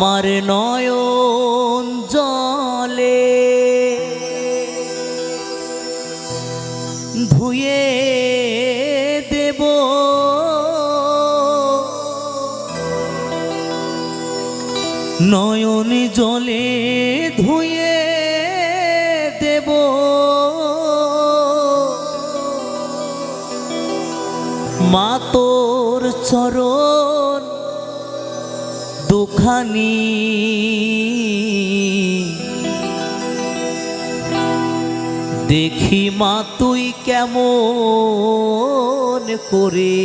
আমার নয়ন জলে। ধুয়ে দেব। নয়ন জলে ধুয়ে দেব। মা তোর চরণ দুখানি। দেখি মা তুই কেমন করে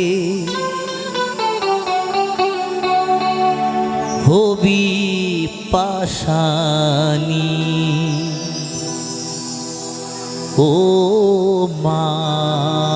হবি পাশানি। ও মা।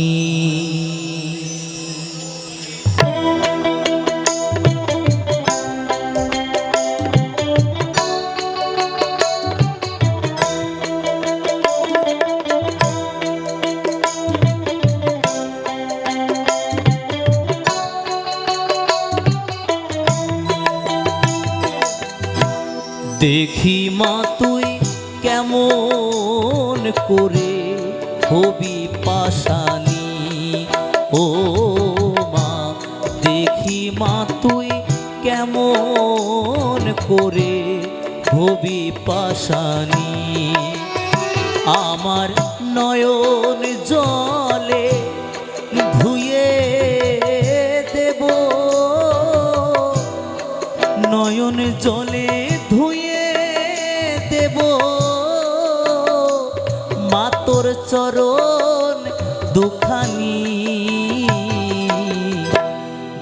দেখি মা, তুই কেমন করে হবি পাশানি ও মা, দেখি মা, তুই কেমন করে হবি পাশানি আমার নয়ন জলে ধুয়ে দেব। নয়ন জলে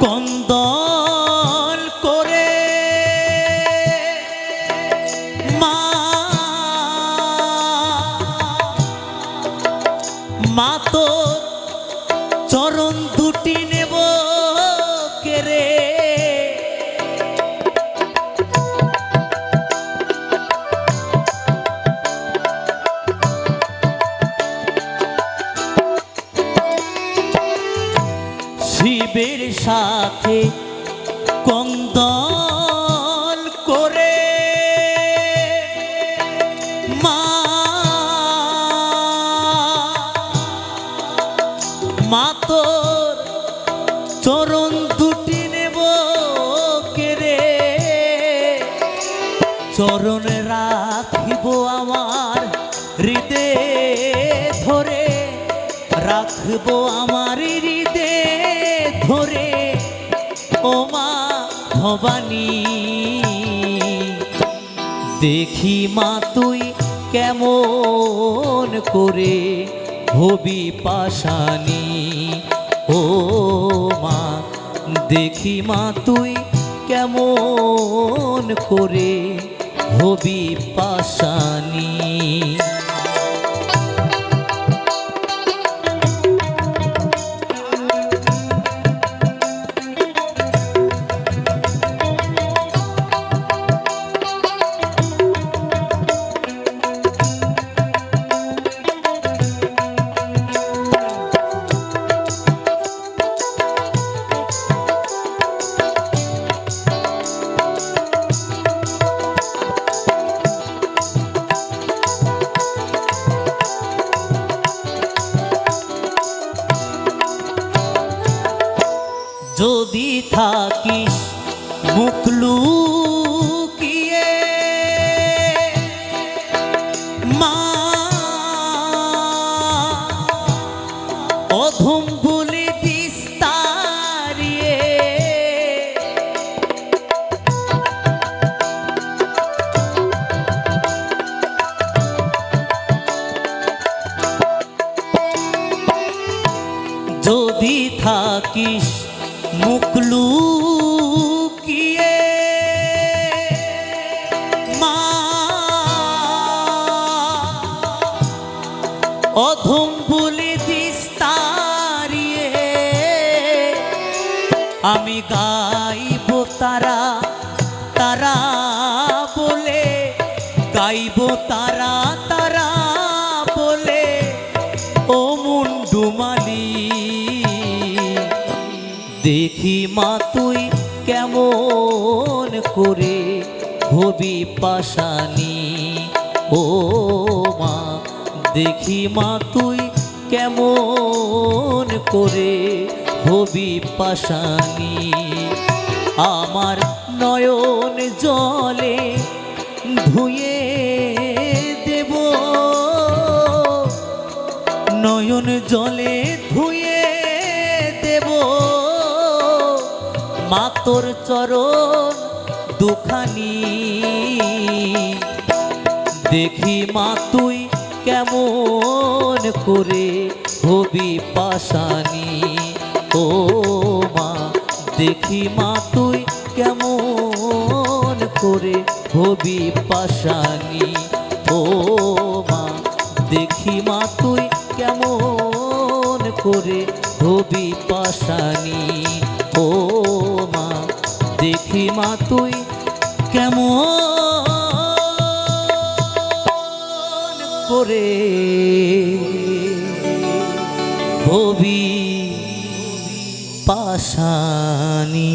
কন্দল চরণে রাখিব আমার হৃদে ধরে, রাখব আমার হৃদে ধরে। ও মা ভবানী, দেখি মা তুই কেমন করে হবি পাশানি। ও মা, দেখি মা তুই কেমন করে হবি পাশানি। থাকিস মুখ লুকিয়ে। মা অধম বলে বিস্তারিয়ে আমি গাইব তারা তারা বলে গাইব তারা দেখি মা, তুই কেমন করে হবি পাশানি ও মা, দেখি মা, তুই কেমন করে হবি পাশানি আমার নয়ন জলে ধুয়ে দেব। নয়ন জলে মা তোর চরণ দুখানি। দেখি মা তুই কেমন করে হবি পাশানি ও মা, দেখি মা তুই কেমন করে হবি পাশানি ও মা, দেখি মা তুই কেমন করে হবি পাশানি ও দেখি মা তুই কেমন করে ভবি পাশানি?